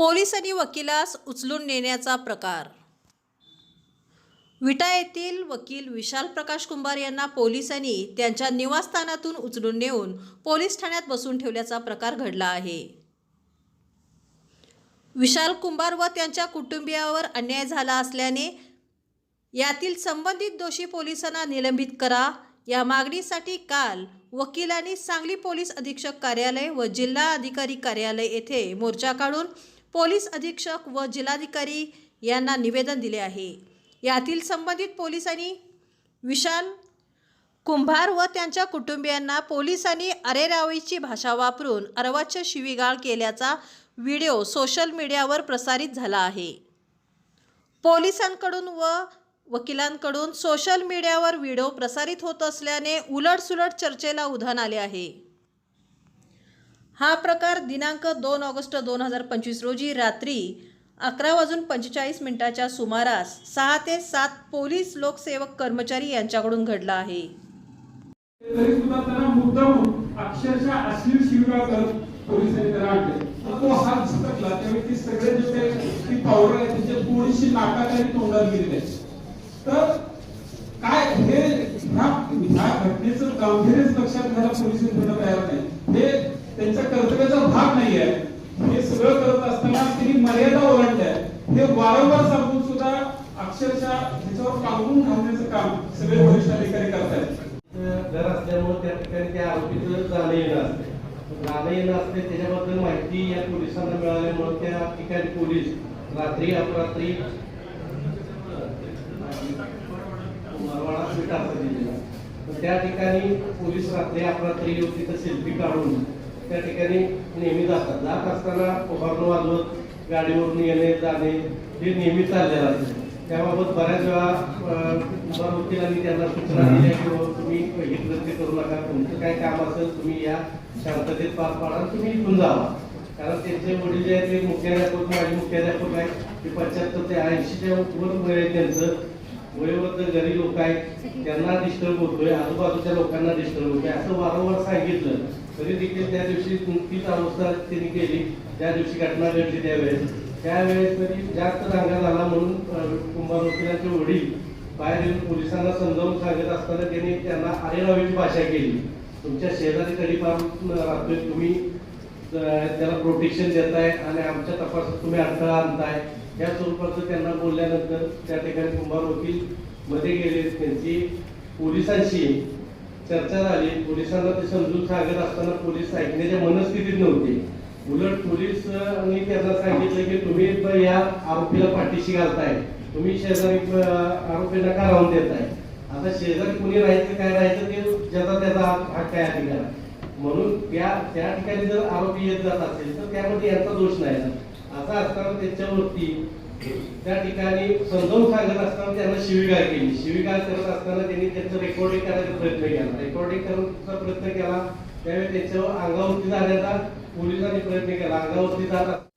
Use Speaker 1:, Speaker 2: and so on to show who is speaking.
Speaker 1: पोलिसांनी वकिलास उचलून नेण्याचा प्रकार. विटा येथील वकील विशाल प्रकाश कुंभार यांना पोलिसांनी त्यांच्या निवासस्थानातून उचलून नेऊन पोलीस ठाण्यात बसून ठेवल्याचा प्रकार घडला आहे. विशाल कुंभार व त्यांच्या कुटुंबियावर अन्याय झाला असल्याने यातील संबंधित दोषी पोलिसांना निलंबित करा. या मागणीसाठी काल वकिलांनी सांगली पोलीस अधीक्षक कार्यालय व जिल्हा अधिकारी कार्यालय येथे मोर्चा काढून पोलीस अधीक्षक व जिल्हाधिकारी यांना निवेदन दिले आहे. यातील संबंधित पोलिसांनी विशाल कुंभार व त्यांच्या कुटुंबियांना पोलिसांनी अरेरावीची भाषा वापरून अर्वाच्य शिवीगाळ केल्याचा व्हिडिओ सोशल मीडियावर प्रसारित झाला आहे. पोलिसांकडून व वकिलांकडून सोशल मीडियावर व्हिडिओ प्रसारित होत असल्याने उलटसुलट चर्चेला उधाण आले आहे. हा प्रकार दिनांक दोन ऑगस्ट दोन हजार पंचवीस रोजी रात्री अकरा वाजून पंचेचाळीस मिनिटाच्या सुमारास सहा ते सात पोलीस लोकसेवक कर्मचारी यांच्याकडून घडला आहे.
Speaker 2: तर काय हे ह्या घटनेचं गांभीर्यच लक्षात घ्यायला पोलीस तयार नाही. हे त्यांच्या कर्तव्याचा भाग नाही आहे हे सगळं करत असताना त्यांनी मर्यादा ओलांडल्या. हे वारंवार सांगून सुद्धा अक्षरशः ह्याच्यावर पांगून घालण्याचं काम सगळे वरिष्ठ अधिकारी करतायत.
Speaker 3: घर असल्यामुळे त्या ठिकाणी त्या आरोपीचं जाणं येणं असते. जाणं येणं असते त्याच्याबद्दल माहिती या पोलिसांना मिळाल्यामुळे त्या ठिकाणी पोलीस रात्री अपरात्री मारवाडा असं दिलेला त्या ठिकाणी पोलीस रात्री अपरात्री येऊन तिथं सेल्फी काढून त्या ठिकाणी नेहमी जातात. जात असताना उभारणं वाजवत गाडीवरून येणे जाणे हे नेहमी चाललेलं असते. त्याबाबत बऱ्याच वेळा वकिलांनी त्यांना सूचना दिल्या की तुम्ही ही कृत्य करू नका. तुमचं काय काम असेल तुम्ही या शांततेत पार पाडा तुम्ही इथून जावा. कारण त्यांचे वडील जे आहेत ते मुख्याध्यापक माझे मुख्याध्यापक आहेत. ते पंच्याहत्तर ते ऐंशीच्या वर वय आहे त्यांचं. वयोवृद्ध गरीब लोक आहेत. त्यांना डिस्टर्ब होतोय. आजूबाजूच्या लोकांना डिस्टर्ब होतोय. असं वारंवार सांगितलं. तरी देखील त्या दिवशी तीच अवस्था त्यांनी केली. त्या दिवशी घटना घडली त्यावेळेस. त्यावेळेस तरी जास्त दांगा झाला म्हणून कुंभार वकिलांचे वडील बाहेर येऊन पोलिसांना समजावून सांगत असताना त्यांनी त्यांना आरेरावीची भाषा केली. तुमच्या शेजारी कधी फार राहतोय. तुम्ही त्याला प्रोटेक्शन देताय आणि आमच्या तपासात तुम्ही अडथळा आणताय. या स्वरूपाचं त्यांना बोलल्यानंतर त्या ठिकाणी कुंभार वकील मध्ये गेले. त्यांची पोलिसांशी चर्चा झाली. पोलिसांना ते समजून सांगत असताना पोलीस ऐकण्याच्या मनस्थितीत नव्हते. उलट पोलिसांनी त्यांना सांगितलं की तुम्ही या आरोपीला पाठीशी घालताय. तुम्ही शेजारी आरोपीला का राहून देताय? आता शेजारी कुणी राहायचं काय राहायचं ते ज्याचा त्याचा हक्क आहे अधिकार? म्हणून त्या त्या ठिकाणी जर आरोपी येत जात असेल तर त्यामध्ये यांचा दोष नाही. असा असताना त्याच्यावरती त्या ठिकाणी समजावून सांगत असताना त्यांना शिवीगाळ केली. शिवीगाळ करत असताना त्यांनी त्यांचं रेकॉर्डिंग करायचा प्रयत्न केला. रेकॉर्डिंग करण्याचा प्रयत्न केला. त्यावेळी त्याच्यावर अंगावरती जाण्याचा पोलिसांनी प्रयत्न केला. अंगावरती जात